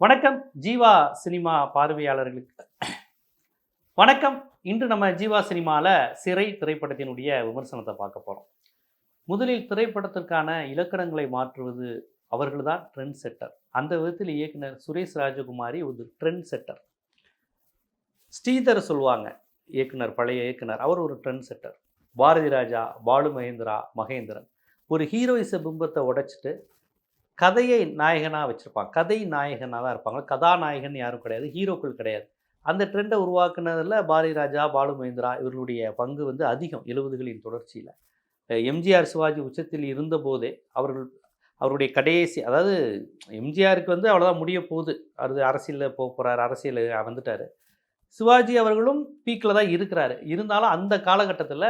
வணக்கம் ஜீவா சினிமா பார்வையாளர்களுக்கு. வணக்கம் இன்று நம்ம ஜீவா சினிமாவில் சிறை திரைப்படத்தினுடைய விமர்சனத்தை பார்க்க போகிறோம் முதலில் திரைப்படத்திற்கான இலக்கணங்களை மாற்றுவது அவர்கள்தான் ட்ரெண்ட் செட்டர் அந்த விதத்தில் இயக்குனர் சுரேஷ் ராஜகுமாரி ஒரு ட்ரெண்ட் செட்டர் ஸ்ரீதர் சொல்லுவாங்க இயக்குனர் பழைய இயக்குனர் அவர் ஒரு ட்ரெண்ட் செட்டர் பாரதி ராஜா பாலு மகேந்திரா மகேந்திரன். ஒரு ஹீரோயிச பிம்பத்தை உடைச்சிட்டு கதையை நாயகனாக வச்சுருப்பாங்க. கதை நாயகனாக தான் இருப்பாங்க. கதாநாயகன் யாரும் கிடையாது. ஹீரோக்கள் கிடையாது. அந்த ட்ரெண்டை உருவாக்குனதில் பாரதி ராஜா பாலு மகேந்திரா இவர்களுடைய பங்கு வந்து அதிகம் எழுபதுகளின் தொடர்ச்சியில். எம்ஜிஆர் சிவாஜி உச்சத்தில் இருந்தபோதே அவர்கள் அவருடைய கடைசி அதாவது எம்ஜிஆருக்கு வந்து அவ்வளோதான் முடிய போகுது. அது அரசியலில் போக போகிறார் அரசியல் வந்துட்டார். சிவாஜி அவர்களும் பீக்கில் தான் இருக்கிறாரு. இருந்தாலும் அந்த காலகட்டத்தில்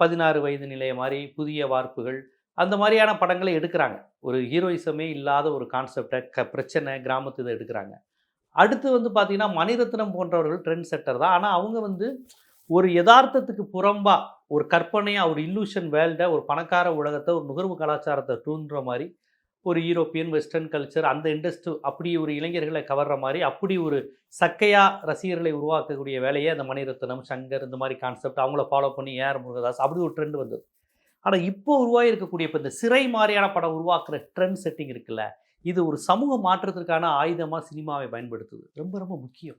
பதினாறு வயது நிலைய மாதிரி புதிய வார்ப்புகள் அந்த மாதிரியான படங்களை எடுக்கிறாங்க. ஒரு ஹீரோயிசமே இல்லாத ஒரு கான்செப்டை க பிரச்சனை கிராமத்து இதை எடுக்கிறாங்க. அடுத்து வந்து பார்த்திங்கன்னா மணிரத்னம் போன்றவர்கள் ட்ரெண்ட் செட்டர் தான். ஆனால் அவங்க வந்து ஒரு யதார்த்தத்துக்கு புறம்பா ஒரு கற்பனையாக ஒரு இல்லூஷன் வேர்ல்டை ஒரு பணக்கார உலகத்தை ஒரு நுகர்வு கலாச்சாரத்தை தூண்டுற மாதிரி ஒரு யூரோப்பியன் வெஸ்டர்ன் கல்ச்சர் அந்த இண்டஸ்ட்ரி அப்படி ஒரு இளைஞர்களை கவர்ற மாதிரி அப்படி ஒரு சக்கையாக ரசிகர்களை உருவாக்கக்கூடிய வேலையை அந்த மணிரத்னம் சங்கர் இந்த மாதிரி கான்செப்ட் அவங்கள ஃபாலோ பண்ணி ஏஆர் முருகதாஸ் அப்படி ஒரு ட்ரெண்ட் வந்தது. ஆனால் இப்போ உருவாகி இருக்கக்கூடிய இப்போ இந்த சிறை மாதிரியான படம் உருவாக்குற ட்ரெண்ட் செட்டிங் இருக்குல்ல இது ஒரு சமூக மாற்றத்திற்கான ஆயுதமாக சினிமாவை பயன்படுத்துது. ரொம்ப ரொம்ப முக்கியம்.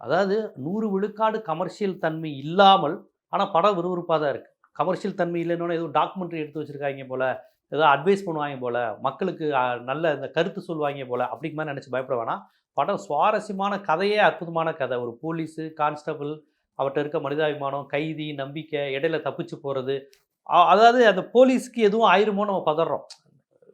அதாவது நூறு விழுக்காடு கமர்ஷியல் தன்மை இல்லாமல் ஆனால் படம் விறுவிறுப்பாக தான் இருக்குது கமர்ஷியல் தன்மை இல்லைன்னு எதுவும் டாக்குமெண்ட்ரி எடுத்து வச்சுருக்காங்க போல் ஏதோ அட்வைஸ் பண்ணுவாங்க போல் மக்களுக்கு நல்ல இந்த கருத்து சொல்லுவாங்க போல் அப்படிங்க மாதிரி நினச்சி பயப்பட வேணாம். படம் சுவாரஸ்யமான கதையே அற்புதமான கதை. ஒரு போலீஸு கான்ஸ்டபிள் அவர்கிட்ட இருக்க மனிதாபிமானம் கைதி நம்பிக்கை இடையில தப்பிச்சு போகிறது அதாவது அந்த போலீஸ்க்கு எதுவும் ஆயிருமோ நம்ம பதறோம்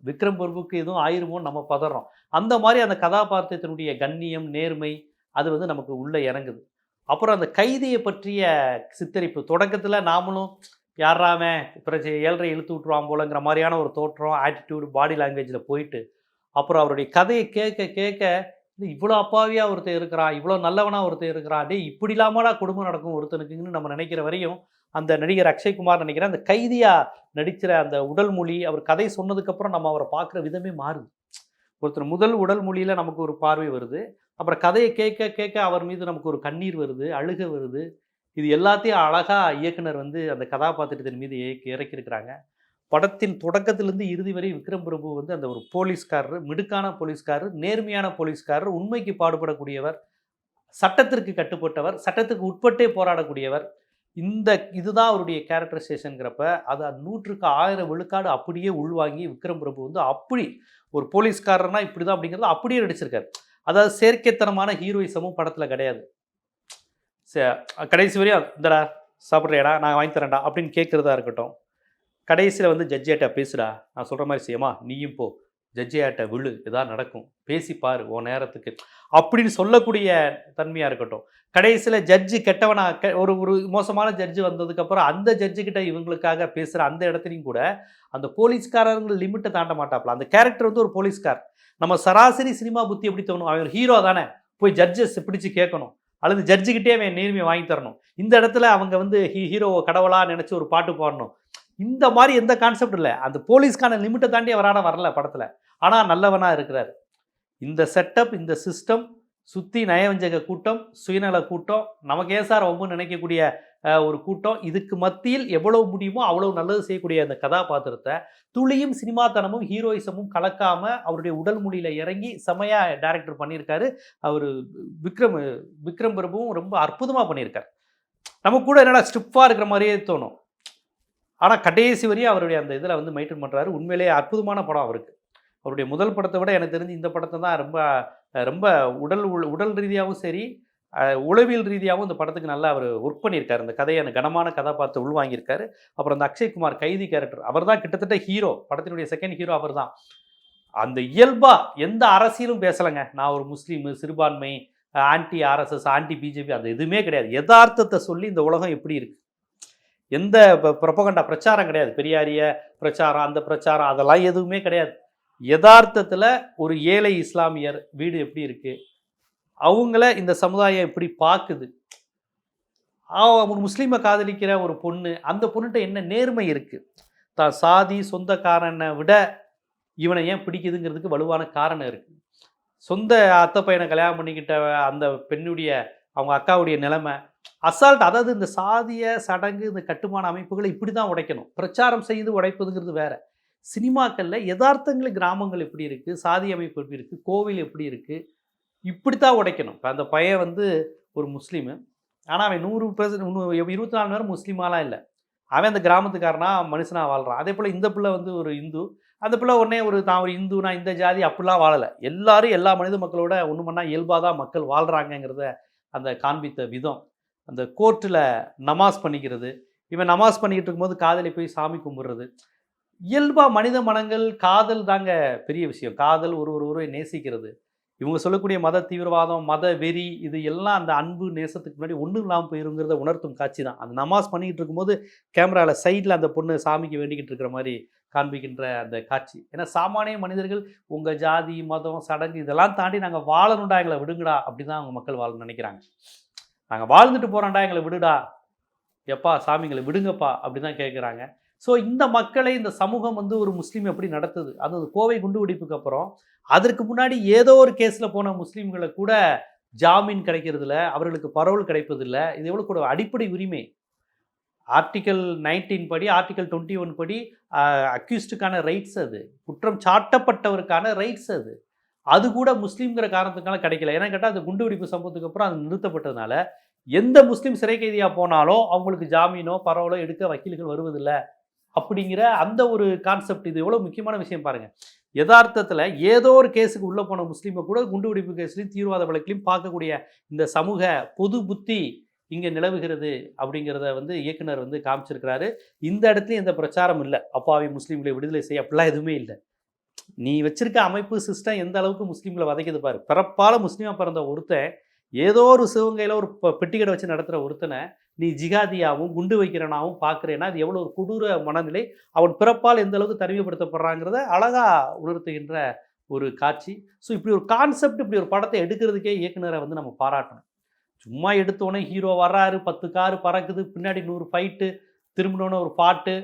விக்ரம் பிரபுக்கு எதுவும் ஆயிருமோ நம்ம பதறோம் அந்த மாதிரி அந்த கதாபாத்திரத்தினுடைய கண்ணியம் நேர்மை அது வந்து நமக்கு உள்ளே இறங்குது. அப்புறம் அந்த கைதியை பற்றிய சித்தரிப்பு தொடக்கத்தில் நாமளும் யாராமே பிரச்சனை ஏழரை இழுத்து விட்டுருவான் போலங்கிற மாதிரியான ஒரு தோற்றம் ஆட்டிடியூடு பாடி லாங்குவேஜில் போயிட்டு அப்புறம் அவருடைய கதையை கேட்க கேட்க இவ்வளோ அப்பாவியாக ஒருத்தர் இருக்கிறான் இவ்வளோ நல்லவனாக ஒருத்தர் இருக்கிறா டேய் இப்படி இல்லாமடா குடும்பம் நடக்கும் ஒருத்தனுக்குன்னு நம்ம நினைக்கிற வரையும் அந்த நடிகர் அக்ஷய்குமார் நினைக்கிறேன் அந்த கைதியாக நடிக்கிற அந்த உடல் மொழி அவர் கதை சொன்னதுக்கப்புறம் நம்ம அவரை பார்க்குற விதமே மாறுது. ஒருத்தர் முதல் உடல் மொழியில் நமக்கு ஒரு பார்வை வருது அப்புறம் கதையை கேட்க கேட்க அவர் மீது நமக்கு ஒரு கண்ணீர் வருது அழுக வருது. இது எல்லாத்தையும் அழகாக இயக்குனர் வந்து அந்த கதாபாத்திரத்தின் மீது இயக்கி இறக்கியிருக்கிறாங்க. படத்தின் தொடக்கத்திலிருந்து இறுதி வரை விக்ரம் பிரபு வந்து அந்த ஒரு போலீஸ்காரர் மிடுக்கான போலீஸ்காரர் நேர்மையான போலீஸ்காரர் உண்மைக்கு பாடுபடக்கூடியவர் சட்டத்திற்கு கட்டுப்பட்டவர் சட்டத்துக்கு உட்பட்டே போராடக்கூடியவர். இந்த இதுதான் அவருடைய கேரக்டரைசேஷனுங்கிறப்ப அதை நூற்றுக்கு ஆயிரம் விழுக்காடு அப்படியே உள்வாங்கி விக்ரம் பிரபு வந்து அப்படி ஒரு போலீஸ்காரர்னா இப்படி தான் அப்படிங்கிறத அப்படியே நடிச்சிருக்காரு. அதாவது செயற்கைத்தனமான ஹீரோயிசமும் படத்தில் கிடையாது. கடைசி வரையும் இந்தடா சாப்பிட்றியாடா நான் வாங்கி தரேன்டா அப்படின்னு கேட்குறதா இருக்கட்டும். கடைசியில் வந்து ஜட்ஜியாட்ட பேசுடா. நான் சொல்கிற மாதிரி செய்யமா நீயும் போ. ஜட்ஜியாட்ட விழு. இதான் நடக்கும். பேசி பாரு ஓ நேரத்துக்கு. அப்படின்னு சொல்லக்கூடிய தன்மையாக இருக்கட்டும். கடைசியில் ஜட்ஜு கெட்டவனா க ஒரு ஒரு மோசமான ஜட்ஜு வந்ததுக்கப்புறம் அந்த ஜட்ஜு கிட்ட இவங்களுக்காக பேசுகிற அந்த இடத்துலையும் கூட அந்த போலீஸ்காரங்க லிமிட்டை தாண்ட மாட்டாப்ல. அந்த கேரக்டர் வந்து ஒரு போலீஸ்கார். நம்ம சராசரி சினிமா புத்தி எப்படி தோணும்? அவன் ஹீரோ தானே. போய் ஜட்ஜஸ் பிடிச்சு கேட்கணும். அல்லது ஜட்ஜுக்கிட்டே அவன் நேர்மையை வாங்கி தரணும். இந்த இடத்துல அவங்க வந்து ஹீ ஹீரோவை கடவுளாக நினச்சி ஒரு பாட்டு பாடணும். இந்த மாதிரி எந்த கான்செப்ட் இல்லை. அந்த போலீஸ்க்கான லிமிட்டை தாண்டி அவரான வரல படத்தில். ஆனால் நல்லவனாக இருக்கிறார். இந்த செட்டப் இந்த சிஸ்டம் சுற்றி நயவஞ்சக கூட்டம் சுயநல கூட்டம் நமக்கு ஏன் சார் ரொம்ப நினைக்கக்கூடிய ஒரு கூட்டம். இதுக்கு மத்தியில் எவ்வளவு முடியுமோ அவ்வளவு நல்லது செய்யக்கூடிய அந்த கதாபாத்திரத்தை துளியும் சினிமாத்தனமும் ஹீரோயிசமும் கலக்காம அவருடைய உடல் மொழியில் இறங்கி செமையா டைரக்டர் பண்ணியிருக்காரு. அவர் விக்ரம் விக்ரம் பிரபுவும் ரொம்ப அற்புதமாக பண்ணியிருக்கார். நம்ம கூட என்னடா ஸ்டிஃபாக இருக்கிற மாதிரியே தோணும். ஆனால் கடைசி வரையும் அவருடைய அந்த இதில் வந்து மெயின்டைன் பண்ணுறாரு உண்மையிலேயே அற்புதமான படம் அவருக்கு. அவருடைய முதல் படத்தை விட எனக்கு தெரிஞ்சு இந்த படத்தை தான் ரொம்ப ரொம்ப உடல் உடல் ரீதியாகவும் சரி உளவியல் ரீதியாகவும் இந்த படத்துக்கு நல்லா அவர் ஒர்க் பண்ணியிருக்காரு. இந்த கதையை அந்த கனமான கதாபாத்திரத்தை உள்வாங்கியிருக்காரு. அப்புறம் அந்த அக்ஷய்குமார் கைதி கேரக்டர் அவர் தான் கிட்டத்தட்ட ஹீரோ படத்தினுடைய செகண்ட் ஹீரோ அவர் தான். அந்த இயல்பாக எந்த அரசியலும் பேசலைங்க. நான் ஒரு முஸ்லீமு சிறுபான்மை ஆன்டி ஆர்எஸ்எஸ் ஆன்டி பிஜேபி அந்த எதுவுமே கிடையாது. யதார்த்தத்தை சொல்லி இந்த உலகம் எப்படி இருக்குது எந்த ப்ரொபகண்டா பிரச்சாரம் கிடையாது. பெரியாரிய பிரச்சாரம் அந்த பிரச்சாரம் அதெல்லாம் எதுவுமே கிடையாது. யதார்த்தத்தில் ஒரு ஏழை இஸ்லாமியர் வீடு எப்படி இருக்குது அவங்கள இந்த சமுதாயம் எப்படி பார்க்குது ஒரு முஸ்லீமை காதலிக்கிற ஒரு பொண்ணு அந்த பொண்ணுகிட்ட என்ன நேர்மை இருக்குது தான் சாதி சொந்தக்காரனை விட இவனை ஏன் பிடிக்குதுங்கிறதுக்கு வலுவான காரணம் இருக்குது சொந்த அத்தை பையனை கல்யாணம் பண்ணிக்கிட்ட அந்த பெண்ணுடைய அவங்க அக்காவுடைய நிலைமை அசால்ட் அதாவது இந்த சாதிய சடங்கு இந்த கட்டுமான அமைப்புகளை இப்படி தான் உடைக்கணும். பிரச்சாரம் செய்து உடைப்பதுங்கிறது வேற. சினிமாக்களில் யதார்த்தங்கள் கிராமங்கள் எப்படி இருக்குது சாதி அமைப்பு எப்படி இருக்குது கோவில் எப்படி இருக்குது இப்படி தான் உடைக்கணும். இப்போ அந்த பையன் வந்து ஒரு முஸ்லீமு. ஆனால் அவன் நூறு பர்சன்ட் இருபத்தி நாலு நேரம் முஸ்லீமாலாம் இல்லை. அவன் அந்த கிராமத்துக்காரனா மனுஷனாக வாழ்கிறான் அதே போல் இந்த பிள்ளை வந்து ஒரு இந்து. அந்த பிள்ளை உடனே ஒரு தான் ஒரு இந்து நான் இந்த ஜாதி அப்படிலாம் வாழலை. எல்லாரும் எல்லா மனித மக்களோட ஒன்று பண்ணால் இயல்பாக தான் மக்கள் வாழ்கிறாங்கங்கிறத அந்த காண்பித்த விதம். அந்த கோர்ட்டில் நமாஸ் பண்ணிக்கிறது. இவன் நமாஸ் பண்ணிக்கிட்டு இருக்கும்போது காதலி போய் சாமி கும்பிட்றது. இயல்பாக மனித மனங்கள் காதல் தாங்க பெரிய விஷயம். காதல் ஒரு ஒரு ஒருவரை நேசிக்கிறது. இவங்க சொல்லக்கூடிய மத தீவிரவாதம் மத வெறி இது எல்லாம் அந்த அன்பு நேசத்துக்கு முன்னாடி ஒன்றும் இல்லாமல் போயிருங்கிறத உணர்த்தும் காட்சி தான். அந்த நமாஸ் பண்ணிக்கிட்டு இருக்கும்போது கேமராவில் சைடில் அந்த பொண்ணு சாமிக்கு வேண்டிக்கிட்டு இருக்கிற மாதிரி காண்பிக்கின்ற அந்த காட்சி. ஏன்னா சாமானிய மனிதர்கள் உங்கள் ஜாதி மதம் சடங்கு இதெல்லாம் தாண்டி நாங்கள் வாழணுண்டா எங்களை விடுங்கடா அப்படி தான் அவங்க மக்கள் வாழ நினைக்கிறாங்க. நாங்கள் வாழ்ந்துட்டு போகிறோம்டா எங்களை விடுடா. எப்பா சாமிங்களை விடுங்கப்பா அப்படி தான் கேட்குறாங்க ஸோ இந்த மக்களை இந்த சமூகம் வந்து ஒரு முஸ்லீம் எப்படி நடத்துது? அது கோவை குண்டு வெடிப்புக்கு அப்புறம் அதற்கு முன்னாடி ஏதோ ஒரு கேஸில் போன முஸ்லீம்களை கூட ஜாமீன் கிடைக்கிறதில்ல அவர்களுக்கு பரவல் கிடைப்பதில்லை. இது எவ்வளோ கூட அடிப்படை உரிமை. ஆர்டிக்கல் நைன்டீன் படி ஆர்டிக்கல் டுவெண்ட்டி ஒன் படி அக்யூஸ்டுக்கான ரைட்ஸ் அது. குற்றம் சாட்டப்பட்டவருக்கான ரைட்ஸ் அது. அது கூட முஸ்லீம்ங்கிற காரணத்துக்கான கிடைக்கல. ஏன்னா கேட்டால் அது குண்டுவெடிப்பு சம்பவத்துக்கு அப்புறம் அது நிறுத்தப்பட்டதுனால எந்த முஸ்லீம் சிறை கைதியாக போனாலும் அவங்களுக்கு ஜாமீனோ பரவலோ எடுக்க வக்கீல்கள் வருவதில்லை அப்படிங்கிற அந்த ஒரு கான்செப்ட் இது எவ்வளோ முக்கியமான விஷயம் பாருங்கள் யதார்த்தத்தில் ஏதோ ஒரு கேஸுக்கு உள்ளே போன முஸ்லீமை கூட குண்டு வெடிப்பு கேஸ்லையும் தீவிரவாத வழக்கிலையும் பார்க்கக்கூடிய இந்த சமூக பொது புத்தி இங்கே நிலவுகிறது அப்படிங்கிறத வந்து இயக்குனர் வந்து காமிச்சிருக்கிறாரு. இந்த இடத்துலையும் எந்த பிரச்சாரம் இல்லை. அப்பாவி முஸ்லீம்களை விடுதலை செய்ய அப்படிலாம் எதுவுமே இல்லை. நீ வச்சிருக்க அமைப்பு சிஸ்டம் எந்த அளவுக்கு முஸ்லீம்களை வதைக்குது பாரு. பிறப்பால முஸ்லீமாக பிறந்த ஒருத்தன் ஏதோ ஒரு சிவங்கையில் ஒரு பெட்டிக்கடை வச்சு நடத்துகிற ஒருத்தனை நீ ஜிகாதியாகவும் குண்டு வைக்கிறனாவும் பார்க்குறேன்னா அது எவ்வளோ ஒரு கொடூர மனநிலை அவன் பிறப்பால் எந்த அளவுக்கு தனிமைப்படுத்தப்படுறாங்கிறத அழகாக உணர்த்துகின்ற ஒரு காட்சி. ஸோ இப்படி ஒரு கான்செப்ட் இப்படி ஒரு படத்தை எடுக்கிறதுக்கே இயக்குனரை வந்து நம்ம பாராட்டணும். சும்மா எடுத்தோடனே ஹீரோ வர்றாரு பத்து காரு பறக்குது பின்னாடி நூறு ஃபைட்டு திரும்பினோடனே ஒரு பாட்டு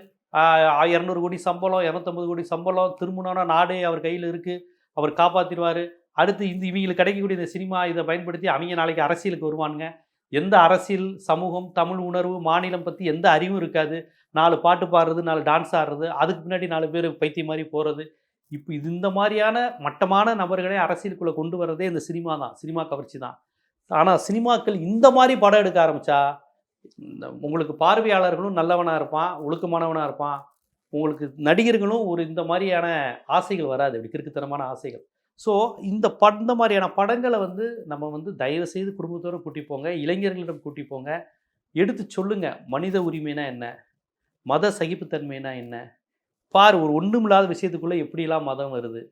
இரநூறு கோடி சம்பளம் இரநூத்தம்பது கோடி சம்பளம் திரும்பினோன்னா நாடே அவர் கையில் இருக்குது அவர் காப்பாற்றிடுவார் அடுத்து இந்த இவங்களுக்கு கிடைக்கக்கூடிய இந்த சினிமா இதை பயன்படுத்தி அவங்க நாளைக்கு அரசியலுக்கு வருவானுங்க. எந்த அரசியல் சமூகம் தமிழ் உணர்வு மாநிலம் பற்றி எந்த அறிவும் இருக்காது. நாலு பாட்டு பாடுறது நாலு டான்ஸ் ஆடுறது அதுக்கு பின்னாடி நாலு பேர் பைத்தியம் மாதிரி போகிறது இப்போ இது இந்த மாதிரியான மட்டமான நபர்களை அரசியலுக்குள்ளே கொண்டு வர்றதே இந்த சினிமா தான் சினிமா கவர்ச்சி தான். ஆனால் சினிமாக்கள் இந்த மாதிரி படம் எடுக்க ஆரம்பித்தா உங்களுக்கு பார்வையாளர்களும் நல்லவனாக இருப்பான் ஒழுக்கமானவனாக இருப்பான். உங்களுக்கு நடிகர்களும் ஒரு இந்த மாதிரியான ஆசைகள் வராது இப்படி கிறுக்குத்தனமான ஆசைகள். ஸோ இந்த ப இந்த மாதிரியான படங்களை வந்து நம்ம வந்து தயவு செய்து குடும்பத்தோடு கூட்டி போங்க இளைஞர்களிடம் கூட்டி போங்க. எடுத்து சொல்லுங்கள் மனித உரிமைனா என்ன? மத சகிப்புத்தன்மைனா என்ன? பார் ஒரு ஒன்றுமில்லாத விஷயத்துக்குள்ளே எப்படிலாம் மதம் வருது?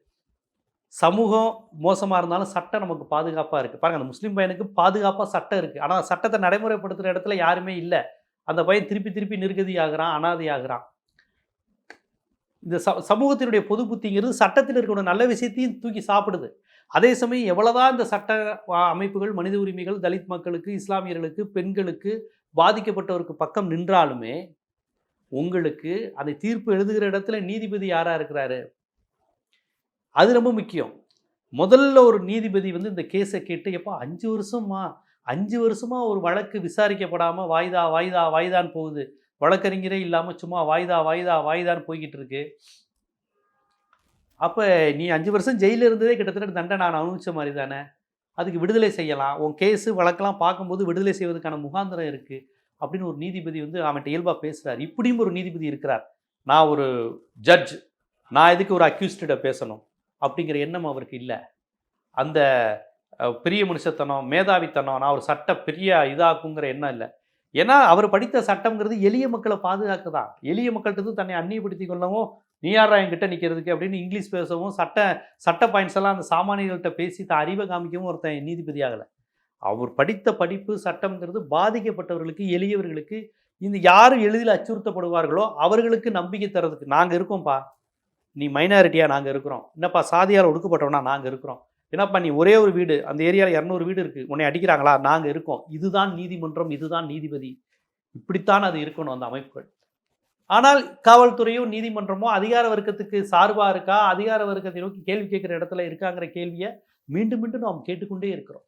சமூகம் மோசமாக இருந்தாலும் சட்டம் நமக்கு பாதுகாப்பாக இருக்குது பாருங்கள் அந்த முஸ்லீம் பையனுக்கு பாதுகாப்பாக சட்டம் இருக்குது ஆனால் சட்டத்தை நடைமுறைப்படுத்துகிற இடத்துல யாருமே இல்லை. அந்த பையன் திருப்பி திருப்பி நிர்கதி ஆகிறான் அனாதி ஆகிறான் இந்த ச சமூகத்தினுடைய பொது புத்திங்கிறது சட்டத்தில் இருக்கக்கூடிய நல்ல விஷயத்தையும் தூக்கி சாப்பிடுது. அதே சமயம் எவ்வளோதான் இந்த சட்ட அமைப்புகள் மனித உரிமைகள் தலித் மக்களுக்கு இஸ்லாமியர்களுக்கு பெண்களுக்கு பாதிக்கப்பட்டவருக்கு பக்கம் நின்றாலுமே உங்களுக்கு அந்த தீர்ப்பு எழுதுகிற இடத்துல நீதிபதி யாராக இருக்கிறாரு? அது ரொம்ப முக்கியம். முதல்ல ஒரு நீதிபதி வந்து இந்த கேஸை கேட்டு எப்போ அஞ்சு வருஷமா? அஞ்சு வருஷமா ஒரு வழக்கு விசாரிக்கப்படாமல் வாய்தா வாய்தா வாய்தான் போகுது. வழக்கறிஞரே இல்லாமல் சும்மா வாய்தா வாய்தா வாய்தான்னு போய்கிட்டு இருக்கு அப்போ நீ அஞ்சு வருஷம் ஜெயிலில் இருந்ததே கிட்டத்தட்ட தண்டனை நான் அனுபவிச்ச மாதிரி தானே? அதுக்கு விடுதலை செய்யலாம். உன் கேஸு வழக்கெல்லாம் பார்க்கும்போது விடுதலை செய்வதற்கான முகாந்திரம் இருக்குது அப்படின்னு ஒரு நீதிபதி வந்து அவன்கிட்ட இயல்பாக பேசுகிறார் இப்படியும் ஒரு நீதிபதி இருக்கிறார். நான் ஒரு ஜட்ஜ் நான் எதுக்கு ஒரு அக்யூஸ்டிட பேசணும்? அப்படிங்கிற எண்ணம் அவருக்கு இல்லை. அந்த பெரிய மனுஷத்தனம் மேதாவித்தனம் நான் ஒரு சட்ட பெரிய இதாக்குங்கிற எண்ணம் இல்லை. ஏன்னா அவர் படித்த சட்டம்ங்கிறது எளிய மக்களை பாதுகாக்க தான் எளிய மக்கள்கிட்ட தன்னை அந்நியப்படுத்தி கொள்ளவும் நீ யாரா என்கிட்ட நிற்கிறதுக்கு அப்படின்னு இங்கிலீஷ் பேசவும் சட்ட சட்ட பாயிண்ட்ஸ் எல்லாம் அந்த சாமானியர்கள்ட்ட பேசி தான் அறிவை காமிக்கவும் ஒருத்தன் நீதிபதி ஆகலை. அவர் படித்த படிப்பு சட்டம்ங்கிறது பாதிக்கப்பட்டவர்களுக்கு எளியவர்களுக்கு இந்த யார் எளிதில் அச்சுறுத்தப்படுவார்களோ அவர்களுக்கு நம்பிக்கை தரதுக்கு நாங்கள் இருக்கோம்ப்பா. நீ மைனாரிட்டியாக நாங்கள் இருக்கிறோம். என்னப்பா சாதியால் ஒடுக்கப்பட்டவனா நாங்கள் இருக்கிறோம். என்னப்பா நீ ஒரே ஒரு வீடு அந்த ஏரியாவில் இரநூறு வீடு இருக்குது உன்னை அடிக்கிறாங்களா? நாங்கள் இருக்கோம். இதுதான் நீதிமன்றம் இதுதான் நீதிபதி. இப்படித்தான் அது இருக்கணும் அந்த அமைப்புகள். ஆனால் காவல்துறையும் நீதிமன்றமோ அதிகார வர்க்கத்துக்கு சார்பாக இருக்கா? அதிகார வர்க்கத்தை நோக்கி கேள்வி கேட்குற இடத்துல இருக்காங்கிற கேள்வியை மீண்டும் மீண்டும் நாம் கேட்டுக்கொண்டே இருக்கிறோம்.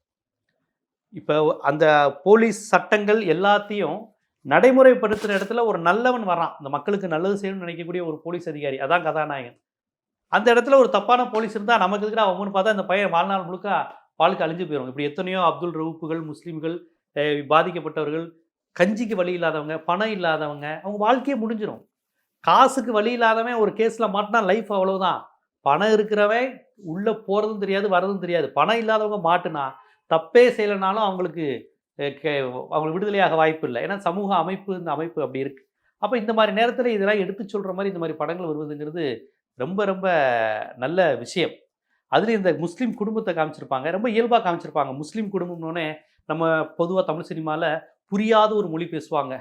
இப்போ அந்த போலீஸ் சட்டங்கள் எல்லாத்தையும் நடைமுறைப்படுத்துகிற இடத்துல ஒரு நல்லவன் வரான். இந்த மக்களுக்கு நல்லது செய்யணும்னு நினைக்கக்கூடிய ஒரு போலீஸ் அதிகாரி. அதான் கதாநாயகன். அந்த இடத்துல ஒரு தப்பான போலீஸ் இருந்தால் நமக்கு இருக்கிற அவங்கன்னு பார்த்தா அந்த பையன் வாழ்நாள் முழுக்க வாழ்க்கை அழிஞ்சு போயிடும் இப்படி எத்தனையோ அப்துல் ரவுப்புகள் முஸ்லீம்கள் பாதிக்கப்பட்டவர்கள் கஞ்சிக்கு வழி இல்லாதவங்க பணம் இல்லாதவங்க அவங்க வாழ்க்கையே முடிஞ்சிடும் காசுக்கு வழி இல்லாதவன் ஒரு கேஸில் மாட்டினா லைஃப் அவ்வளோதான் பணம் இருக்கிறவன் உள்ளே போகிறதும் தெரியாது வர்றதும் தெரியாது. பணம் இல்லாதவங்க மாட்டுனா தப்பே செய்யலைனாலும் அவங்களுக்கு அவங்களுக்கு விடுதலையாக வாய்ப்பு இல்லை. ஏன்னா சமூக அமைப்பு இந்த அமைப்பு அப்படி இருக்குது அப்போ இந்த மாதிரி நேரத்தில் இதெல்லாம் எடுத்து சொல்கிற மாதிரி இந்த மாதிரி படங்கள் வருவதுங்கிறது ரொம்ப ரொம்ப நல்ல விஷயம். அதில் இந்த முஸ்லீம் குடும்பத்தை காமிச்சிருப்பாங்க. ரொம்ப இயல்பாக காமிச்சிருப்பாங்க. முஸ்லீம் குடும்பம்னோடனே நம்ம பொதுவாக தமிழ் சினிமாவில் புரியாத ஒரு மொழி பேசுவாங்க.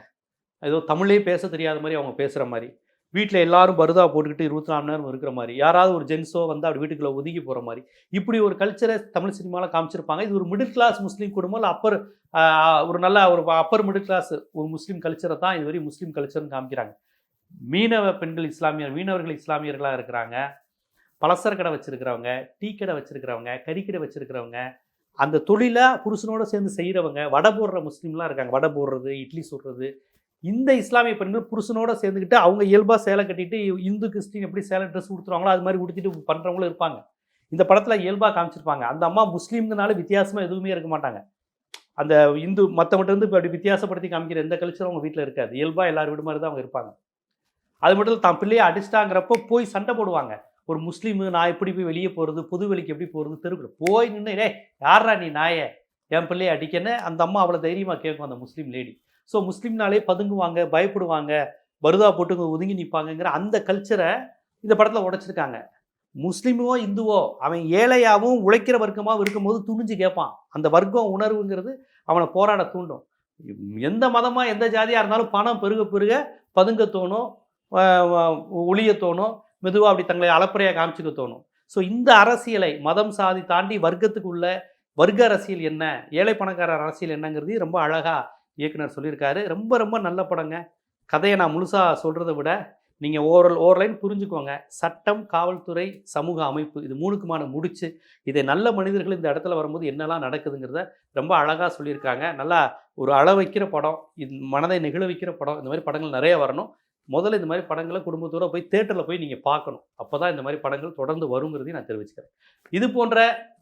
ஏதோ தமிழே பேச தெரியாத மாதிரி அவங்க பேசுகிற மாதிரி. வீட்டில் எல்லாரும் பருதா போட்டுக்கிட்டு இருபத்தி நாலு நேரம் இருக்கிற மாதிரி யாராவது ஒரு ஜென்ஸோ வந்து அப்படி வீட்டுக்குள்ள ஒதுங்கி போகிற மாதிரி இப்படி ஒரு கல்ச்சரை தமிழ் சினிமாவில் காமிச்சிருப்பாங்க. இது ஒரு மிடில் கிளாஸ் முஸ்லீம் குடும்பம் இல்லை அப்பர் ஒரு நல்ல ஒரு அப்பர் மிடில் கிளாஸ் ஒரு முஸ்லீம் கல்ச்சரை தான் இதுவரை முஸ்லீம் கல்ச்சர்னு காமிக்கிறாங்க. மீனவ பெண்கள் இஸ்லாமியர் மீனவர்கள் இஸ்லாமியர்களாக இருக்கிறாங்க. பலசர கடை வச்சுருக்கிறவங்க டீ கடை வச்சுருக்கிறவங்க கறிக்கடை வச்சுருக்கிறவங்க அந்த தொழிலை புருஷனோட சேர்ந்து செய்கிறவங்க வடை போடுற முஸ்லீம்லாம் இருக்காங்க. வடை போடுறது இட்லி சுடுறது இந்த இஸ்லாமிய பெண்கள் புருஷனோட சேர்ந்துக்கிட்டு அவங்க இயல்பாக சேலை கட்டிட்டு இந்து கிறிஸ்டின் எப்படி சேலை ட்ரெஸ் கொடுத்துருவாங்களோ அது மாதிரி உடுத்திட்டு பண்ணுறவங்களும் இருப்பாங்க. இந்த படத்தில் இயல்பாக காமிச்சிருப்பாங்க. அந்த அம்மா முஸ்லீம்னால வித்தியாசமாக எதுவுமே இருக்க மாட்டாங்க. அந்த இந்து மற்றவங்கிட்ட இருந்து இப்போ அப்படி வித்தியாசப்படுத்தி காமிக்கிற எந்த கல்ச்சரும் அவங்க வீட்டில் இருக்காது. இயல்பாக எல்லாரும் வீடு மாதிரி தான் அவங்க இருப்பாங்க. அது மட்டும் இல்லை தான் பிள்ளையை அடிச்சிட்டாங்கிறப்போ போய் சண்டை போடுவாங்க. ஒரு முஸ்லீமு நான் எப்படி போய் வெளியே போகிறது புது வெளிக்கு எப்படி போகிறது தெருக்குள்ள போய் நின்று ஏ யாரா நீ நாயே? என் பிள்ளையை அடிக்கன்னு? அந்த அம்மா அவ்வளோ தைரியமாக கேட்கும் அந்த முஸ்லீம் லேடி ஸோ முஸ்லீம்னாலே பதுங்குவாங்க பயப்படுவாங்க பருதா போட்டு ஒதுங்கி நிற்பாங்கங்கிற அந்த கல்ச்சரை இந்த படத்தில் உடைச்சிருக்காங்க. முஸ்லீமோ இந்துவோ அவன் ஏழையாகவும் உழைக்கிற வர்க்கமாகவும் இருக்கும்போது துணிஞ்சு கேட்பான். அந்த வர்க்கம் உணர்வுங்கிறது அவனை போராட தூண்டும். எந்த மதமாக எந்த ஜாதியாக இருந்தாலும் பணம் பெருக பெருக பதுங்க தோணும் ஒளிய தோணும் மெதுவாக அப்படி தங்களை அளப்பறையாக காமிச்சுக்க தோணும். ஸோ இந்த அரசியலை மதம் சாதி தாண்டி வர்க்கத்துக்கு உள்ள வர்க்க அரசியல் என்ன ஏழை பணக்காரர் அரசியல் என்னங்கிறது ரொம்ப அழகாக இயக்குனர் சொல்லியிருக்காரு. ரொம்ப ரொம்ப நல்ல படங்க. கதையை நான் முழுசாக சொல்கிறத விட நீங்கள் ஓரல் ஓரலைன் புரிஞ்சுக்கோங்க. சட்டம் காவல்துறை சமூக அமைப்பு இது மூணுக்குமான முடிச்சு இதை நல்ல மனிதர்கள் இந்த இடத்துல வரும்போது என்னெல்லாம் நடக்குதுங்கிறத ரொம்ப அழகாக சொல்லியிருக்காங்க. நல்லா ஒரு அள வைக்கிற படம் இது மனதை நெகிழ வைக்கிற படம் இந்த மாதிரி படங்கள் நிறைய வரணும். முதல்ல இந்த மாதிரி படங்களை குடும்பத்தோடு போய் தேட்டரில் போய் நீங்கள் பார்க்கணும். அப்போ தான் இந்த மாதிரி படங்கள் தொடர்ந்து வருங்கிறதையும் நான் தெரிவிச்சுக்கிறேன். இது போன்ற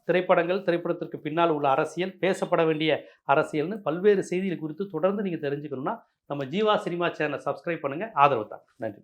திரைப்படங்கள் திரைப்படத்திற்கு பின்னால் உள்ள அரசியல் பேசப்பட வேண்டிய அரசியல்னு பல்வேறு செய்திகள் குறித்து தொடர்ந்து நீங்கள் தெரிஞ்சுக்கணும்னா நம்ம ஜீவா சினிமா சேனலை சப்ஸ்கிரைப் பண்ணுங்கள் ஆதரவு தான். நன்றி.